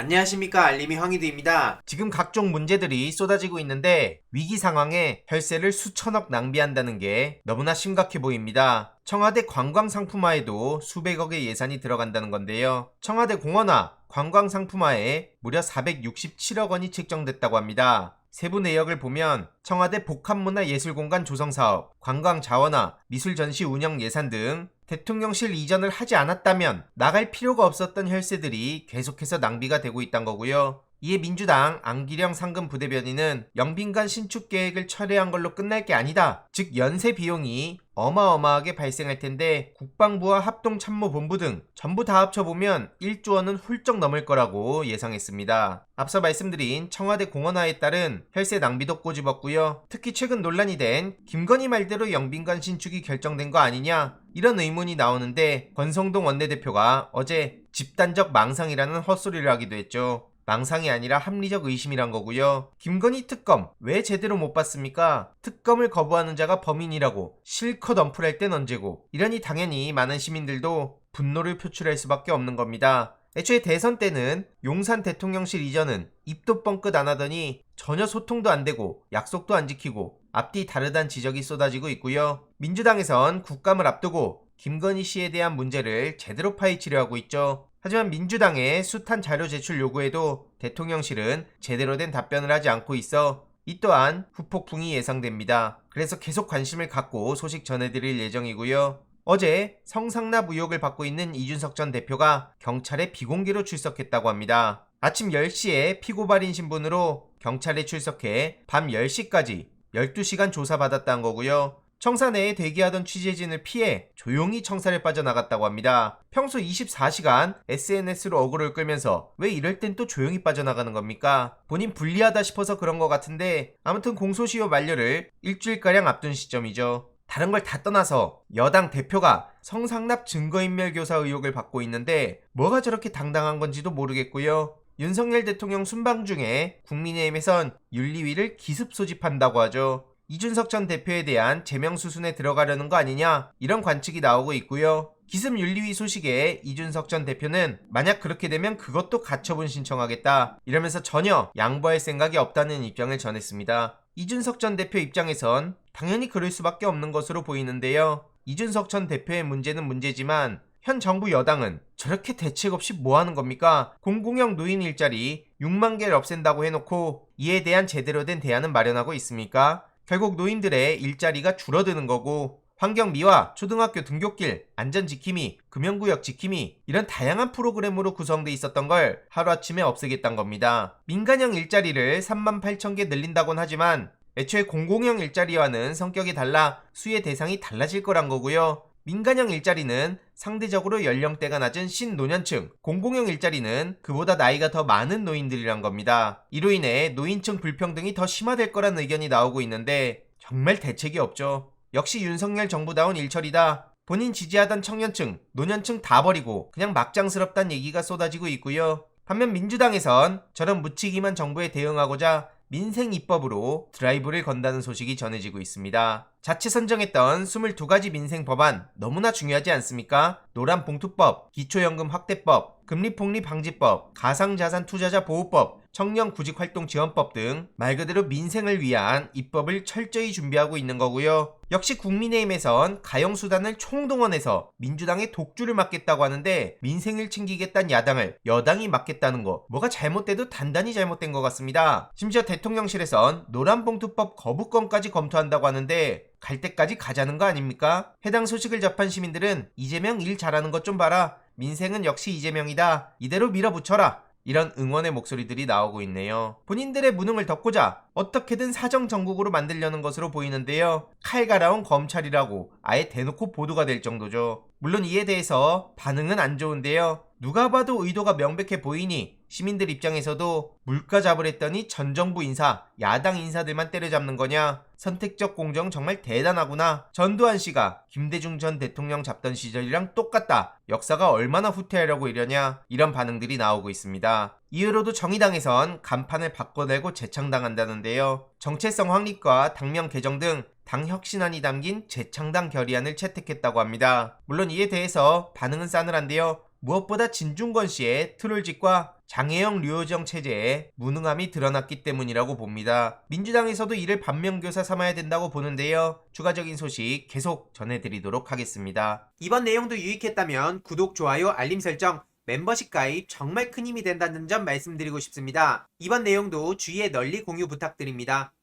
안녕하십니까 알림이 황희두입니다. 지금 각종 문제들이 쏟아지고 있는데 위기 상황에 혈세를 수천억 낭비한다는 게 너무나 심각해 보입니다. 청와대 관광 상품화에도 수백억의 예산이 들어간다는 건데요. 청와대 공원화, 관광 상품화에 무려 467억 원이 책정됐다고 합니다. 세부 내역을 보면 청와대 복합문화예술공간 조성 사업, 관광 자원화, 미술 전시 운영 예산 등 대통령실 이전을 하지 않았다면 나갈 필요가 없었던 혈세들이 계속해서 낭비가 되고 있단 거고요. 이에 민주당 안기령 상금 부대변인은 영빈관 신축 계획을 철회한 걸로 끝날 게 아니다. 즉 연쇄 비용이 어마어마하게 발생할 텐데 국방부와 합동참모본부 등 전부 다 합쳐보면 1조 원은 훌쩍 넘을 거라고 예상했습니다. 앞서 말씀드린 청와대 공원화에 따른 혈세 낭비도 꼬집었고요. 특히 최근 논란이 된 김건희 말대로 영빈관 신축이 결정된 거 아니냐 이런 의문이 나오는데 권성동 원내대표가 어제 집단적 망상이라는 헛소리를 하기도 했죠. 망상이 아니라 합리적 의심이란 거고요. 김건희 특검 왜 제대로 못 봤습니까? 특검을 거부하는 자가 범인이라고 실컷 언플할 땐 언제고 이러니 당연히 많은 시민들도 분노를 표출할 수밖에 없는 겁니다. 애초에 대선 때는 용산 대통령실 이전은 입도 뻥끗 안 하더니 전혀 소통도 안 되고 약속도 안 지키고 앞뒤 다르단 지적이 쏟아지고 있고요. 민주당에선 국감을 앞두고 김건희 씨에 대한 문제를 제대로 파헤치려 하고 있죠. 하지만 민주당의 숱한 자료 제출 요구에도 대통령실은 제대로 된 답변을 하지 않고 있어 이 또한 후폭풍이 예상됩니다. 그래서 계속 관심을 갖고 소식 전해드릴 예정이고요. 어제 성상납 의혹을 받고 있는 이준석 전 대표가 경찰에 비공개로 출석했다고 합니다. 아침 10시에 피고발인 신분으로 경찰에 출석해 밤 10시까지 12시간 조사받았다는 거고요. 청사 내에 대기하던 취재진을 피해 조용히 청사를 빠져나갔다고 합니다. 평소 24시간 SNS로 어그를 끌면서 왜 이럴 땐 또 조용히 빠져나가는 겁니까? 본인 불리하다 싶어서 그런 것 같은데 아무튼 공소시효 만료를 일주일가량 앞둔 시점이죠. 다른 걸 다 떠나서 여당 대표가 성상납 증거인멸 교사 의혹을 받고 있는데 뭐가 저렇게 당당한 건지도 모르겠고요. 윤석열 대통령 순방 중에 국민의힘에선 윤리위를 기습 소집한다고 하죠. 이준석 전 대표에 대한 제명 수순에 들어가려는 거 아니냐 이런 관측이 나오고 있고요. 기습 윤리위 소식에 이준석 전 대표는 만약 그렇게 되면 그것도 가처분 신청하겠다 이러면서 전혀 양보할 생각이 없다는 입장을 전했습니다. 이준석 전 대표 입장에선 당연히 그럴 수밖에 없는 것으로 보이는데요. 이준석 전 대표의 문제는 문제지만 현 정부 여당은 저렇게 대책 없이 뭐 하는 겁니까? 공공형 노인 일자리 6만 개를 없앤다고 해놓고 이에 대한 제대로 된 대안은 마련하고 있습니까? 결국 노인들의 일자리가 줄어드는 거고 환경미화, 초등학교 등굣길, 안전지킴이, 금연구역 지킴이 이런 다양한 프로그램으로 구성돼 있었던 걸 하루아침에 없애겠다는 겁니다. 민간형 일자리를 3만 8천 개 늘린다곤 하지만 애초에 공공형 일자리와는 성격이 달라 수혜 대상이 달라질 거란 거고요. 민간형 일자리는 상대적으로 연령대가 낮은 신노년층, 공공형 일자리는 그보다 나이가 더 많은 노인들이란 겁니다. 이로 인해 노인층 불평등이 더 심화될 거란 의견이 나오고 있는데 정말 대책이 없죠. 역시 윤석열 정부다운 일처리다. 본인 지지하던 청년층, 노년층 다 버리고 그냥 막장스럽단 얘기가 쏟아지고 있고요. 반면 민주당에선 저런 묻히기만 정부에 대응하고자 민생 입법으로 드라이브를 건다는 소식이 전해지고 있습니다. 자체 선정했던 22가지 민생 법안 너무나 중요하지 않습니까? 노란 봉투법, 기초연금 확대법, 금리 폭리 방지법, 가상자산 투자자 보호법, 청년 구직 활동 지원법 등 말 그대로 민생을 위한 입법을 철저히 준비하고 있는 거고요. 역시 국민의힘에선 가용수단을 총동원해서 민주당의 독주를 막겠다고 하는데 민생을 챙기겠다는 야당을 여당이 막겠다는 거 뭐가 잘못돼도 단단히 잘못된 것 같습니다. 심지어 대통령실에선 노란봉투법 거부권까지 검토한다고 하는데 갈 때까지 가자는 거 아닙니까? 해당 소식을 접한 시민들은 이재명 일 잘하는 것 좀 봐라. 민생은 역시 이재명이다. 이대로 밀어붙여라. 이런 응원의 목소리들이 나오고 있네요. 본인들의 무능을 덮고자 어떻게든 사정 정국으로 만들려는 것으로 보이는데요. 칼 갈아온 검찰이라고 아예 대놓고 보도가 될 정도죠. 물론 이에 대해서 반응은 안 좋은데요. 누가 봐도 의도가 명백해 보이니 시민들 입장에서도 물가 잡으랬더니 전 정부 인사, 야당 인사들만 때려잡는 거냐? 선택적 공정 정말 대단하구나. 전두환 씨가 김대중 전 대통령 잡던 시절이랑 똑같다. 역사가 얼마나 후퇴하려고 이러냐? 이런 반응들이 나오고 있습니다. 이후로도 정의당에선 간판을 바꿔내고 재창당한다는데요. 정체성 확립과 당명 개정 등 당 혁신안이 담긴 재창당 결의안을 채택했다고 합니다. 물론 이에 대해서 반응은 싸늘한데요. 무엇보다 진중권 씨의 트롤직과 장혜영 류호정 체제에 무능함이 드러났기 때문이라고 봅니다. 민주당에서도 이를 반면교사 삼아야 된다고 보는데요. 추가적인 소식 계속 전해드리도록 하겠습니다. 이번 내용도 유익했다면 구독, 좋아요, 알림 설정, 멤버십 가입 정말 큰 힘이 된다는 점 말씀드리고 싶습니다. 이번 내용도 주위에 널리 공유 부탁드립니다.